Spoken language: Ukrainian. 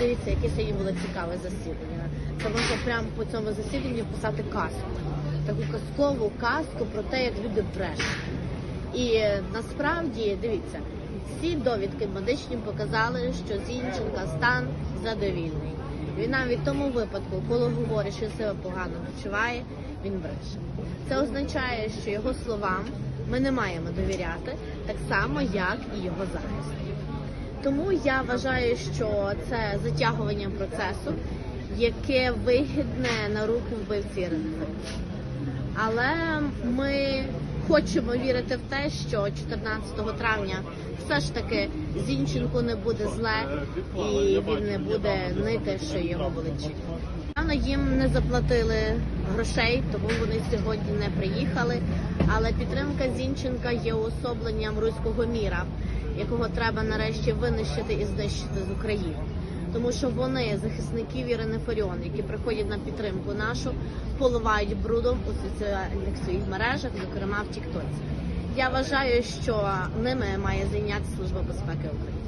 подивіться, яке сьогодні було цікаве засідання. Це можна прямо по цьому засіданню писати казку. Таку казкову казку про те, як люди брешуть. І е, насправді дивіться, всі довідки медичні показали, що Зінченка стан задовільний. Він навіть в тому випадку, коли говорить, що себе погано почуває, він бреше. Це означає, що його словам ми не маємо довіряти, так само як і його захисту. Тому я вважаю, що це затягування процесу, яке вигідне на руку вбивці Ірини Але ми хочемо вірити в те, що 14 травня все ж таки Зінченку не буде зле і він не буде нити, що його болить. Певно, їм не заплатили грошей, тому вони сьогодні не приїхали. Але підтримка Зінченка є уособленням руського міра, якого треба нарешті винищити і знищити з України. Тому що вони, захисники Ірини Фаріон, які приходять на підтримку нашу, поливають брудом у соціальних своїх мережах, зокрема в Тіктоці. Я вважаю, що ними має зайнятися Служба безпеки України.